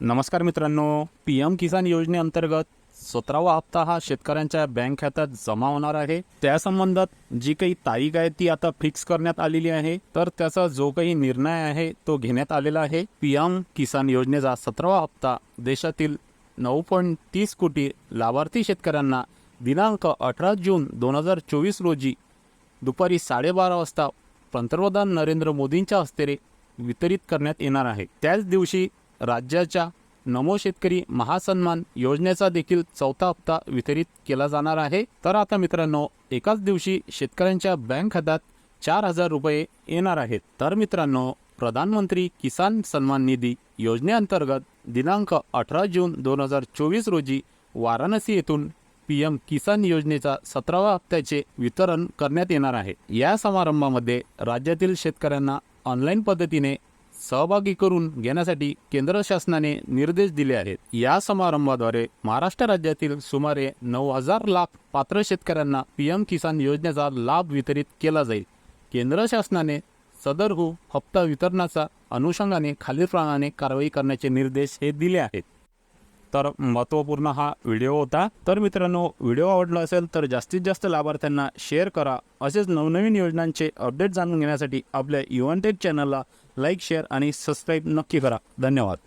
नमस्कार मित्रांनो. P M किसान योजनेअंतर्गत सतरावा हप्ता हा शेतकऱ्यांच्या बँक खात्यात जमा होणार आहे. त्या संबंधात जी काही तारीख आहे ती आता फिक्स करण्यात आलेली आहे. तर त्याचा जो काही निर्णय आहे तो घेण्यात आलेला आहे. पी एम किसान योजनेचा सतरावा हप्ता देशातील नऊ पॉईंट तीस कोटी लाभार्थी शेतकऱ्यांना दिनांक अठरा जून दोन हजार चोवीस रोजी दुपारी साडेबारा वाजता पंतप्रधान नरेंद्र मोदींच्या हस्ते वितरित करण्यात येणार आहे. त्याच दिवशी राज्याच्या नमो शेतकरी महासन्मान योजनेचा देखील चौथा हप्ता वितरित केला जाणार आहे. तर आता मित्रांनो एकाच दिवशी शेतकऱ्यांच्या बँक खात्यात चार हजार रुपये येणार आहेत. तर मित्रांनो प्रधानमंत्री किसान सन्मान निधी योजनेअंतर्गत दिनांक अठरा जून दोन हजार चोवीस रोजी वाराणसी येथून पी एम किसान योजनेचा सतराव्या हप्त्याचे वितरण करण्यात येणार आहे. या समारंभामध्ये राज्यातील शेतकऱ्यांना ऑनलाईन पद्धतीने सहभागी करून घेण्यासाठी केंद्र शासनाने निर्देश दिले आहेत. या समारंभाद्वारे महाराष्ट्र राज्यातील सुमारे नऊ हजार लाख पात्र शेतकऱ्यांना पी एम किसान योजनेचा लाभ वितरित केला जाईल. केंद्र शासनाने सदरहू हप्ता वितरणाचा अनुषंगाने खालीलप्रमाणे कारवाई करण्याचे निर्देश हे दिले आहेत. तर महत्त्वपूर्ण हा व्हिडिओ होता. तर मित्रांनो व्हिडिओ आवडला असेल तर जास्तीत जास्त लाभार्थ्यांना शेअर करा. असेच नवनवीन योजनांचे अपडेट जाणून घेण्यासाठी आपल्या युवन टेक चॅनलला लाईक शेअर आणि सबस्क्राईब नक्की करा. धन्यवाद.